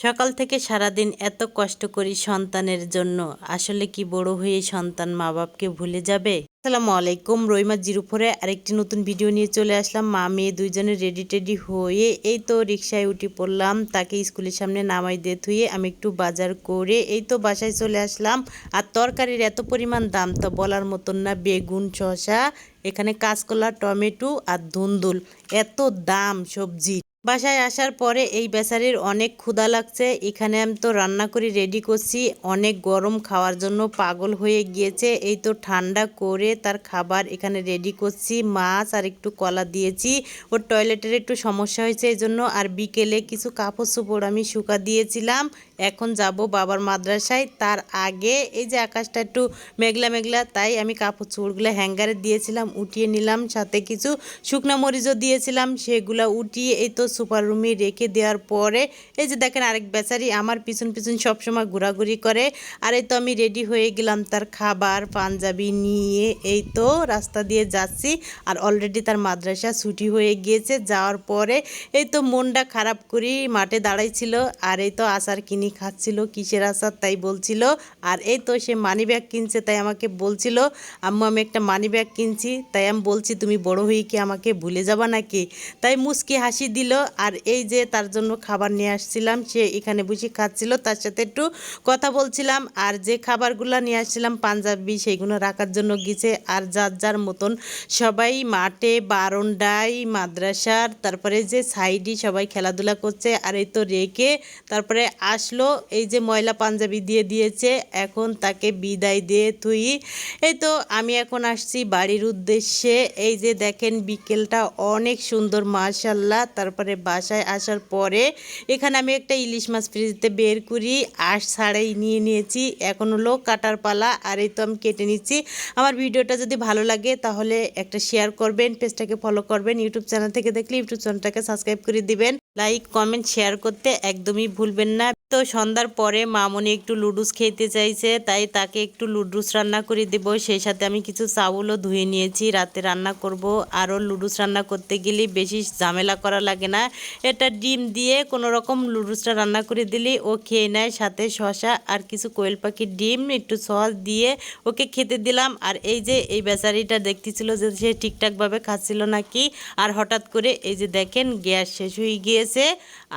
সকাল থেকে সারাদিন এত কষ্ট করি সন্তানের জন্য। আসলে কি বড় হয়ে সন্তান মা বাপকে ভুলে যাবে? আসসালামু আলাইকুম রইমা জিরুফরে আরেকটি নতুন ভিডিও নিয়ে চলে আসলাম। মা মেয়ে দুইজনে রেডি টেডি হয়ে এই তো রিক্সায় উঠে পড়লাম। তাকে স্কুলের সামনে নামাই দিয়ে থুয়ে আমি একটু বাজার করে এই তো বাসায় চলে আসলাম। আর তরকারির এত পরিমাণ দাম তো বলার মতন না, বেগুন, শসা, এখানে কাঁচকলা, টমেটো আর ধুন্দুল। এত দাম সবজি। বাসায় আসার পরে এই বেচারির অনেক ক্ষুধা লাগছে। এখানে আমি তো রান্না করে রেডি করছি। অনেক গরম খাওয়ার জন্য পাগল হয়ে গিয়েছে। এই তো ঠান্ডা করে তার খাবার এখানে রেডি করছি। মাছ আর একটু কলা দিয়েছি। ওর টয়লেটের একটু সমস্যা হয়েছে এই জন্য আর বিকেলে কিছু কাপড় চোপড় আমি শুকা দিয়েছিলাম। এখন যাব বাবার মাদ্রাসায়। তার আগে এই যে আকাশটা একটু মেঘলা মেঘলা, তাই আমি কাপড় চোপড়গুলো হ্যাঙ্গারে দিয়েছিলাম, উঠিয়ে নিলাম। সাথে কিছু শুকনো মরিচও দিয়েছিলাম, সেগুলো উঠিয়ে এই তো সুপার রুমে রেখে দেওয়ার পরে, এই যে দেখেন আরেক বেচারি আমার পিছন পিছন সবসময় ঘোরাঘুরি করে। আর এই তো আমি রেডি হয়ে গেলাম তার খাবার, পাঞ্জাবি নিয়ে এই তো রাস্তা দিয়ে যাচ্ছি। আর অলরেডি তার মাদ্রাসা ছুটি হয়ে গিয়েছে, যাওয়ার পরে এই তো মনটা খারাপ করি মাঠে দাঁড়াইছিল। আর এই তো আচার কিনি খাচ্ছিল, কিসের আচার তাই বলছিল। আর এই তো সে মানি ব্যাগ কিনছে তাই আমাকে বলছিল, আম্মু, আমি একটা মানি ব্যাগ কিনছি, তাই আমি বলছি, তুমি বড় হয়ে কি আমাকে ভুলে যাবা নাকি? তাই মুস্কি হাসি দিল। আর এই যে তার জন্য খাবার নিয়ে আসছিলাম, সে এখানে বসে খাচ্ছিল, তার সাথে একটু কথা বলছিলাম। আর যে খাবারগুলো নিয়ে আসছিলাম, পাঞ্জাবি সেইগুলো রাখার জন্য গিয়েছে আর যার যার মতন সবাই মাঠে বারন্ডায় মাদ্রাসার, তারপরে যে সাইডি সবাই খেলাধুলা করছে, আর এই তো রেখে তারপরে আসলো এই যে ময়লা পাঞ্জাবি দিয়ে দিয়েছে, এখন তাকে বিদায় দিয়ে তুই। এই তো আমি এখন আসছি বাড়ির উদ্দেশ্যে। এই যে দেখেন, বিকেলটা অনেক সুন্দর মাশাল্লাহ তারপরে বাসায় আসার পরে এখানে আমি একটা ইলিশ মাছ ফ্রিজতে বের করি আর ছাড়াই নিয়ে নিয়েছি। এখন হলো কাটার পালা, আর এই তো আমি কেটে নিচ্ছি। আমার ভিডিওটা যদি ভালো লাগে তাহলে একটা শেয়ার করবেন, পেজটাকে ফলো করবেন, ইউটিউব চ্যানেল থেকে দেখলে ইউটিউব চ্যানেলটাকে সাবস্ক্রাইব করে দিবেন। লাইক কমেন্ট শেয়ার করতে একদমই ভুলবেন না। তো সন্ধ্যার পরে মামনি একটু লুডুস খেতে চাইছে, তাই তাকে একটু লুডুস রান্না করে দেব। সেই সাথে আমি কিছু চাউলও ধুয়ে নিয়েছি, রাতে রান্না করব। আরও লুডুস রান্না করতে গেলে বেশি ঝামেলা করা লাগে না। এটা ডিম দিয়ে কোনো রকম লুডুসটা রান্না করে দিলে ও খেয়ে নেয়। সাথে শশা আর কিছু কোয়েল পাখির ডিম, একটু সস দিয়ে ওকে খেতে দিলাম। আর এই যে, এই বেচারিটা দেখতেছিল যে সে ঠিকঠাকভাবে খাচ্ছিল নাকি? আর হঠাৎ করে এই যে দেখেন, গ্যাস শেষ হয়ে গিয়েছে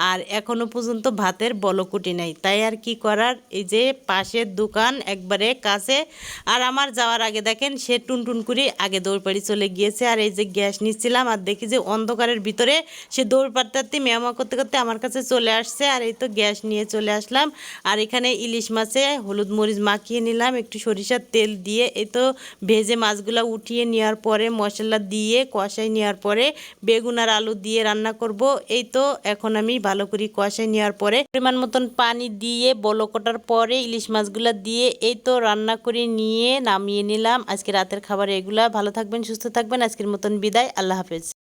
আর এখনও পর্যন্ত ভাতের বলকুটি নেই। তাই আর কি করার? এই যে পাশের দোকান একবারে কাছে। আর আমার যাওয়ার আগে দেখেন, সে টুনটুন করে আগে দৌড় পাড়ি চলে গিয়েছে। আর এই যে গ্যাস নিচ্ছিলাম, আর দেখি যে অন্ধকারের ভিতরে সে দৌড় পাড়তে মেয়ামা করতে করতে আমার কাছে চলে আসছে। আর এই তো গ্যাস নিয়ে চলে আসলাম। আর এখানে ইলিশ মাছে হলুদ মরিচ মাখিয়ে নিলাম, একটু সরিষার তেল দিয়ে। এই তো ভেজে মাছগুলো উঠিয়ে নেওয়ার পরে মশলা দিয়ে কষাই নেওয়ার পরে বেগুন আর আলু দিয়ে রান্না করব। এই তো এখন আমি ভালো করে কষাই নেওয়ার পরে পরিমাণ মতন পানি দিয়ে বলকটার পরে ইলিশ মাছগুলো দিয়ে এই তো রান্না করে নিয়ে নামিয়ে নিলাম। আজকে রাতের খাবার এগুলা। ভালো থাকবেন, সুস্থ থাকবেন। আজকের মতন বিদায়। আল্লাহ হাফেজ।